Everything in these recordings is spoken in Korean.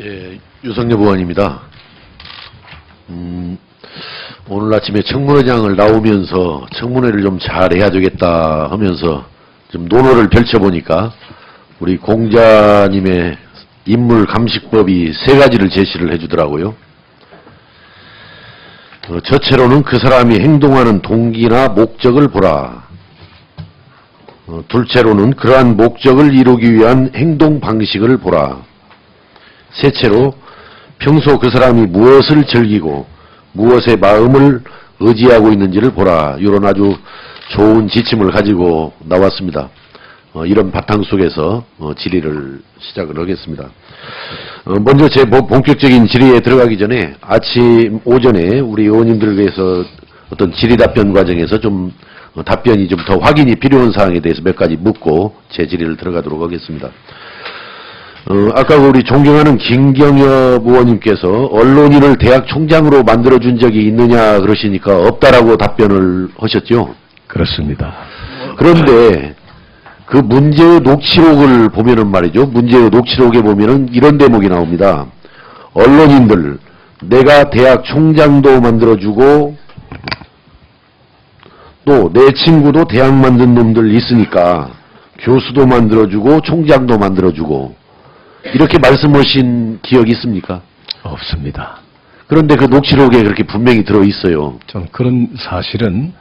예, 유성엽 의원입니다. 음, 오늘 아침에 청문회장을 나오면서 청문회를 좀 잘해야 되겠다 하면서 좀 논어를 펼쳐보니까 우리 공자님의 인물 감식법이 세 가지를 제시를 해주더라고요. 어, 첫째로는 그 사람이 행동하는 동기나 목적을 보라. 어, 둘째로는 그러한 목적을 이루기 위한 행동 방식을 보라. 셋째로 평소 그 사람이 무엇을 즐기고 무엇에 마음을 의지하고 있는지를 보라. 이런 아주 좋은 지침을 가지고 나왔습니다. 어, 이런 바탕 속에서 어, 질의를 시작을 하겠습니다. 어, 먼저 제 본- 본격적인 질의에 들어가기 전에 아침 오전에 우리 의원님들을 위해서 어떤 질의 답변 과정에서 좀 어, 답변이 좀 더 확인이 필요한 사항에 대해서 몇 가지 묻고 제 질의를 들어가도록 하겠습니다. 어, 아까 우리 존경하는 김경엽 의원님께서 언론인을 대학 총장으로 만들어준 적이 있느냐 그러시니까 없다라고 답변을 하셨죠. 그렇습니다. 그런데 그 문제의 녹취록을 보면은 말이죠. 문제의 녹취록에 보면은 이런 대목이 나옵니다. 언론인들, 내가 대학 총장도 만들어주고 또 내 친구도 대학 만든 놈들 있으니까 교수도 만들어주고 총장도 만들어주고 이렇게 말씀하신 기억이 있습니까? 없습니다. 그런데 그 녹취록에 그렇게 분명히 들어 있어요. 전 그런 사실은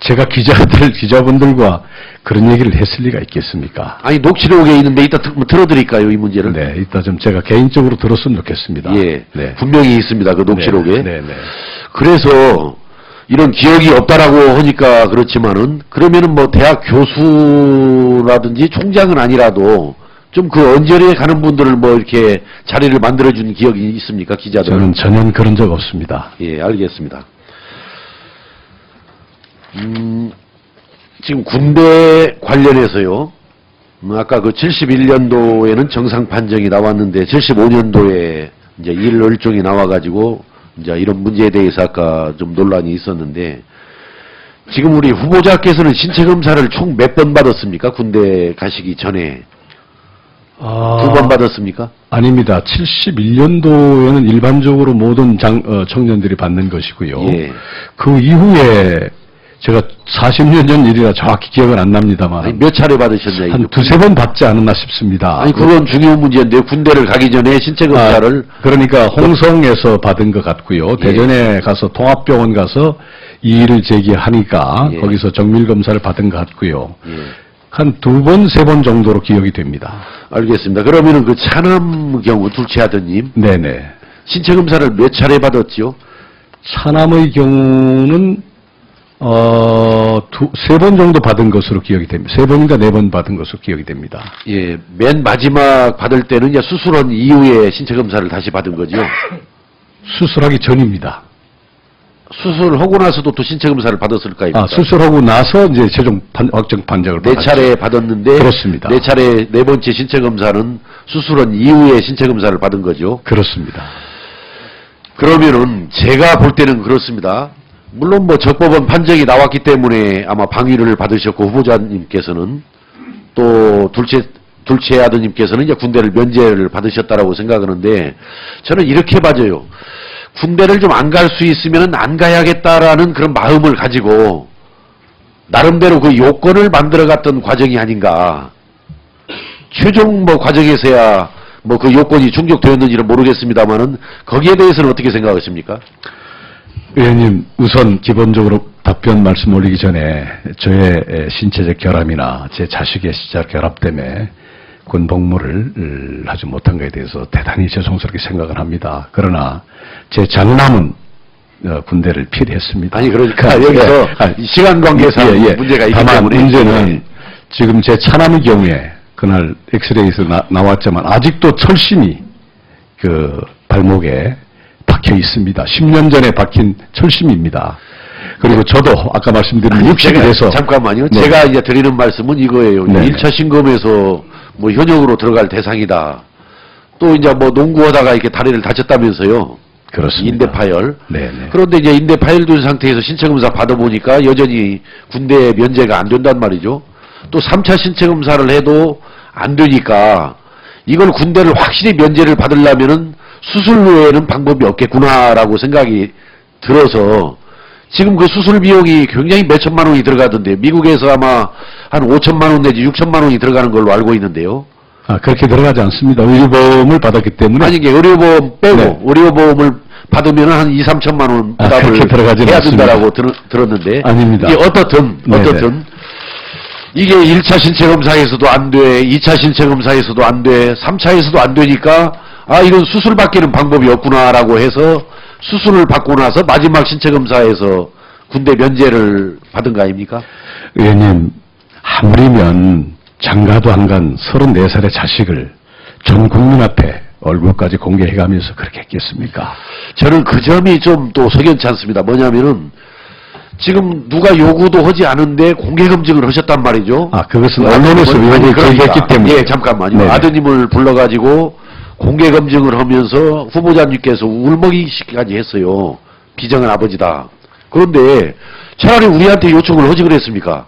제가 기자들, 기자분들과 그런 얘기를 했을 리가 있겠습니까? 아니 녹취록에 있는데 이따 들- 들어드릴까요 이 문제를? 네, 이따 좀 제가 개인적으로 들었으면 좋겠습니다. 예, 네. 분명히 있습니다. 그 녹취록에. 네, 네, 네. 그래서 이런 기억이 없다라고 하니까 그렇지만은 그러면은 뭐 대학 교수라든지 총장은 아니라도 좀 그 언저리에 가는 분들을 뭐 이렇게 자리를 만들어준 기억이 있습니까 기자들? 저는 전혀 그런 적 없습니다. 예, 알겠습니다. 음, 지금 군대 관련해서요. 음, 아까 그 71년도에는 정상 판정이 나왔는데 75년도에 이제 일월종이 나와가지고 이제 이런 문제에 대해서 아까 좀 논란이 있었는데 지금 우리 후보자께서는 신체 검사를 총 몇 번 받았습니까? 군대 가시기 전에 아, 두 번 받았습니까? 아닙니다. 71년도에는 일반적으로 모든 장, 어, 청년들이 받는 것이고요. 예. 그 이후에 제가 40년 전 일이라 정확히 기억은 안 납니다만 아니, 몇 차례 받으셨냐? 한. 두세 번 받지 않았나 싶습니다. 아니 그건 중요한 문제인데 군대를 가기 전에 신체 검사를 아, 그러니까 홍성에서 받은 것 같고요. 예. 대전에 가서 통합병원 가서 이의를 제기하니까 예. 거기서 정밀 검사를 받은 것 같고요. 예, 한 두 번, 세 번 정도로 기억이 됩니다. 알겠습니다. 그러면은 그 차남 경우 둘째 아드님 네네. 신체 검사를 몇 차례 받았지요? 차남의 경우는 어, 두, 세 번 정도 받은 것으로 기억이 됩니다. 세 번인가 네 번 받은 것으로 기억이 됩니다. 예, 맨 마지막 받을 때는 이제 수술한 이후에 신체 검사를 다시 받은 거죠. 수술하기 전입니다. 수술하고 나서도 또 신체 검사를 받았을 거 아닙니까? 아, 수술하고 나서 이제 최종 판- 확정 판정을 네 받았죠. 차례 받았는데 그렇습니다. 네 차례 네 번째 신체 검사는 수술한 이후에 신체 검사를 받은 거죠. 그렇습니다. 그러면은 제가 볼 때는 그렇습니다. 물론 뭐 적법원 판정이 나왔기 때문에 아마 방위를 받으셨고 후보자님께서는 또 둘째 둘째 아드님께서는 이제 군대를 면제를 받으셨다라고 생각하는데 저는 이렇게 봐져요. 군대를 좀 안 갈 수 있으면 안 가야겠다라는 그런 마음을 가지고 나름대로 그 요건을 만들어갔던 과정이 아닌가. 최종 뭐 과정에서야 뭐 그 요건이 충족되었는지는 모르겠습니다만은 거기에 대해서는 어떻게 생각하십니까? 의원님, 우선 기본적으로 답변 말씀 올리기 전에 저의 에, 신체적 결함이나 제 자식의 시작 결합 때문에 군 복무를 을, 하지 못한 것에 대해서 대단히 죄송스럽게 생각을 합니다. 그러나 제 장남은 어, 군대를 필요했습니다. 아니 그러니까 여기서 예, 아, 시간 관계상 예, 예. 문제가 있기 다만 때문에 문제는 예. 지금 제 차남의 경우에 그날 엑스레이에서 나, 나왔지만 아직도 철심이 그 발목에 박혀 있습니다. 10년 전에 박힌 철심입니다. 그리고 저도 아까 말씀드린 아니, 60이 제가- 돼서 잠깐만요. 네. 제가 이제 드리는 말씀은 이거예요. 네. 1차 신검에서 뭐 현역으로 들어갈 대상이다. 또 이제 뭐 농구하다가 이렇게 다리를 다쳤다면서요. 그렇습니다. 인대 파열. 네네. 그런데 이제 인대 파열된 상태에서 신체 검사 받아보니까 여전히 군대 면제가 안 된단 말이죠. 또 3차 신체 검사를 해도 안 되니까 이걸 군대를 확실히 면제를 받으려면은 수술 외에는 방법이 없겠구나라고 생각이 들어서 지금 그 수술 비용이 굉장히 몇 천만 원이 들어가던데 미국에서 아마 한 5천만 원 내지 6천만 원이 들어가는 걸로 알고 있는데요. 아, 그렇게 들어가지 않습니다. 의료보험을 받았기 때문에 아니 이게 의료보험 빼고 네. 의료보험을 받으면 한 2, 3천만 원 아, 부담을 그렇게 들어가지는 해야 않습니다. 된다라고 들, 들었는데 아닙니다. 이게 어떻든 네네. 어떻든 이게 1차 신체 검사에서도 안 돼, 2차 신체 검사에서도 안 돼, 3차에서도 안 되니까 아 이건 수술 받기는 방법이 없구나라고 해서 수술을 받고 나서 마지막 신체 검사에서 군대 면제를 받은 거 아닙니까? 의원님, 아무리면 장가도 안 간 34살의 자식을 전 국민 앞에 얼굴까지 공개해가면서 그렇게 했겠습니까? 저는 그 점이 좀 또 석연치 않습니다. 뭐냐면은 지금 누가 요구도 하지 않은데 공개 검증을 하셨단 말이죠. 아, 그것은 그 언론에서 아니, 그러니까, 제기했기 때문에. 예, 잠깐만요. 네네. 아드님을 불러가지고 공개 검증을 하면서 후보자님께서 울먹이시기까지 했어요. 비정한 아버지다. 그런데 차라리 우리한테 요청을 하지 그랬습니까?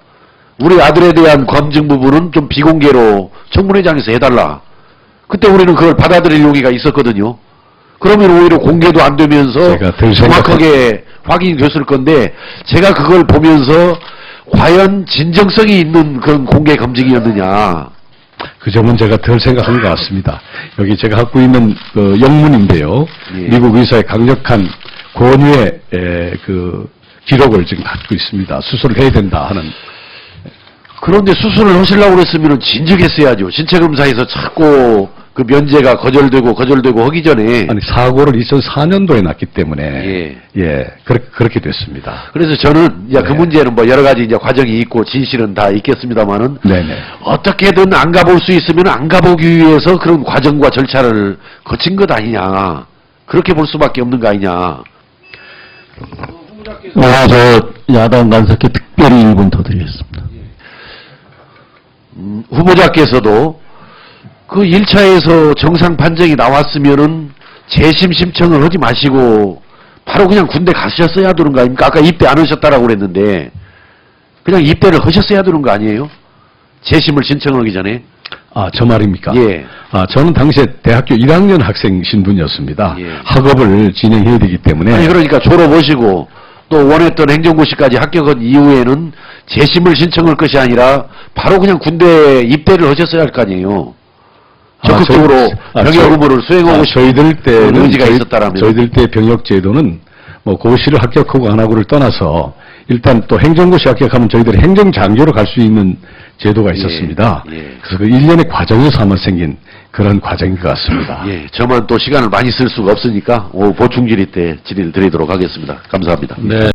우리 아들에 대한 검증 부분은 좀 비공개로 청문회장에서 해달라. 그때 우리는 그걸 받아들일 용의가 있었거든요. 그러면 오히려 공개도 안 되면서 정확하게 확인이 됐을 건데 제가 그걸 보면서 과연 진정성이 있는 그런 공개 검증이었느냐. 그 점은 제가 덜 생각한 것 같습니다. 여기 제가 갖고 있는 그 영문인데요. 예. 미국 의사의 강력한 권유의 에, 그 기록을 지금 갖고 있습니다. 수술을 해야 된다 하는. 그런데 수술을 하시려고 그랬으면 진즉했어야죠. 신체 검사에서 자꾸 그 면제가 거절되고 거절되고 하기 전에 아니 사고를 2004년도에 났기 때문에 예. 예, 그렇게, 그렇게 됐습니다. 그래서 저는 이제 그 네. 문제는 뭐 여러 가지 이제 과정이 있고 진실은 다 있겠습니다만은 네네. 어떻게든 안 가볼 수 있으면 안 가보기 위해서 그런 과정과 절차를 거친 것 아니냐. 그렇게 볼 수밖에 없는 거 아니냐. 아, 저 야당 간사께 특별히 1분 더 드리겠습니다. 음, 후보자께서도 그 1차에서 정상 판정이 나왔으면은 재심 신청을 하지 마시고 바로 그냥 군대 가셨어야 되는 거 아닙니까? 아까 입대 안 하셨다라고 그랬는데 그냥 입대를 하셨어야 되는 거 아니에요? 재심을 신청하기 전에. 아, 저 말입니까? 예. 아, 저는 당시에 대학교 1학년 학생 신분이었습니다. 예. 학업을 진행해야 되기 때문에. 아니 그러니까 졸업하시고 또 원했던 행정고시까지 합격한 이후에는 재심을 신청할 것이 아니라 바로 그냥 군대 입대를 하셨어야 할 거 아니에요. 아, 적극적으로 아, 병역 의무를 수행하고 아, 저희들 때는 의지가 저희, 있었다라면 저희들 때 병역 제도는 뭐 고시를 합격하고 안 하고를 떠나서 일단 또 행정고시 합격하면 저희들이 행정장교로 갈 수 있는 제도가 있었습니다. 예. 그래서 그 일련의 과정에서 아마 생긴 그런 과정인 것 같습니다. 예, 저만 또 시간을 많이 쓸 수가 없으니까 오후 보충 질의 때 질의를 드리도록 하겠습니다. 감사합니다. 네.